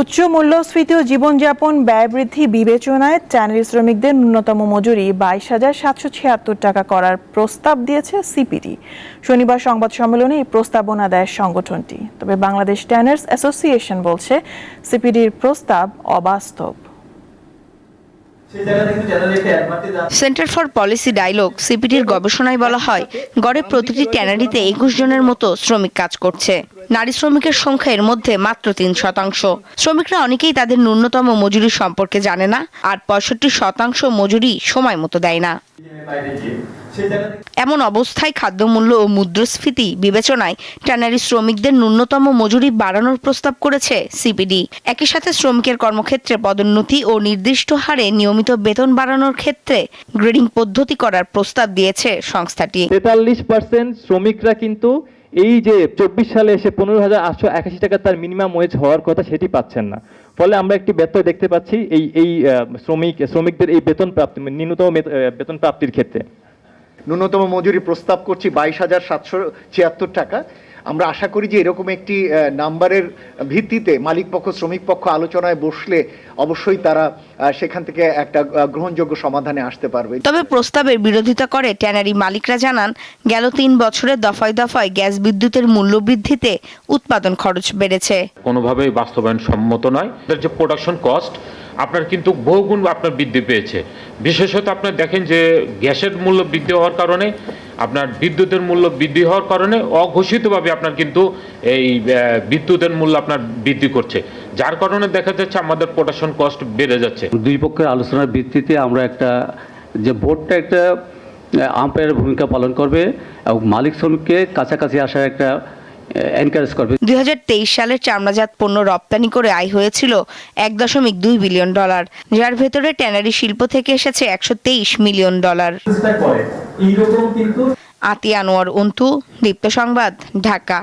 উচ্চ মূল্যস্ফীতি ও জীবনযাপন ব্যয় বৃদ্ধি বিবেচনায় ট্যানারি শ্রমিকদের ন্যূনতম মজুরি বাইশ হাজার সাতশো ছিয়াত্তর টাকা করার প্রস্তাব দিয়েছে সিপিডি। শনিবার সংবাদ সম্মেলনে এই প্রস্তাবনা দেয় সংগঠনটি। তবে বাংলাদেশ ট্যানার্স অ্যাসোসিয়েশন বলছে, সিপিডির প্রস্তাব অবাস্তব। সেন্টার ফর পলিসি ডায়লগ, সিপিডির গবেষণায় বলা হয়, গড়ে প্রতিটি ট্যানারিতে একুশ জনের মতো শ্রমিক কাজ করছে। নারী শ্রমিকের সংখ্যা এর মধ্যে মাত্র তিন শতাংশ। শ্রমিকরা অনেকেই তাদের ন্যূনতম মজুরি সম্পর্কে জানে না, আর পঁয়ষট্টি শতাংশ মজুরি সময় মতো দেয় না। এমন অবস্থায় খাদ্যমূল্য ও মুদ্রাস্ফীতি বিবেচনায় ট্যানারি শ্রমিকদের ন্যূনতম মজুরি বাড়ানোর প্রস্তাব করেছে সিপিডি। একই সাথে শ্রমিকের কর্মক্ষেত্রে পদোন্নতি ও নির্দিষ্ট হারে নিয়মিত বেতন বাড়ানোর ক্ষেত্রে গ্রেডিং পদ্ধতি করার প্রস্তাব দিয়েছে সংস্থাটি। তেতাল্লিশ পার্সেন্ট শ্রমিকরা কিন্তু এই যে চব্বিশ সালে এসে পনেরো হাজার আটশো একাশি টাকা তার মিনিমাম ওয়েজ হওয়ার কথা সেটি পাচ্ছেন না। ফলে আমরা একটি ব্যত্যয় দেখতে পাচ্ছি এই এই শ্রমিক, শ্রমিকদের এই বেতন প্রাপ্তি, ন্যূনতম বেতন প্রাপ্তির ক্ষেত্রে। ন্যূনতম মজুরি প্রস্তাব করছি বাইশ হাজার সাতশো ছিয়াত্তর টাকা। আমরা আশা করি যে এরকম একটি নাম্বারের ভিত্তিতে মালিক পক্ষ শ্রমিক পক্ষ আলোচনায় বসলে অবশ্যই তারা সেখান থেকে একটা গ্রহণযোগ্য সমাধানে আসতে পারবে। তবে প্রস্তাবের বিরোধিতা করে ট্যানারি মালিকরা জানান গেল তিন বছরে দফায় দফায় গ্যাস বিদ্যুতের মূল্য বৃদ্ধিতে উৎপাদন খরচ বেড়েছে। কোনোভাবেই বাস্তবায়ন সম্মত নয়। যে প্রোডাকশন কস্ট আপনার কিন্তু বহুগুণ আপনার বৃদ্ধি পেয়েছে। বিশেষত আপনার দেখেন যে গ্যাসের মূল্য বৃদ্ধি হওয়ার কারণে আপনার বিদ্যুতের মূল্য বৃদ্ধি হওয়ার কারণে অঘোষিতভাবে আপনার কিন্তু এই বিদ্যুতের মূল্য আপনার বৃদ্ধি করছে। যার কারণে দেখা যাচ্ছে আমাদের প্রোডাকশন কস্ট বেড়ে যাচ্ছে। দুই পক্ষের আলোচনার ভিত্তিতে আমরা একটা, যে বোর্ডটা একটা আম্পায়ারের ভূমিকা পালন করবে এবং মালিক শ্রমিককে কাছাকাছি আসার একটা এনকারেজ করবে। দুই সালের চামড়াজাত পণ্য রপ্তানি করে আয় হয়েছিল এক দশমিক দুই বিলিয়ন ডলার যার ভেতরে ট্যানারি শিল্প থেকে এসেছে একশো তেইশ মিলিয়ন ডলার। আতিয়ানোয়ার এইরকম আতি আনোয়ার অন্তু দীপ্ত সংবাদ ঢাকা।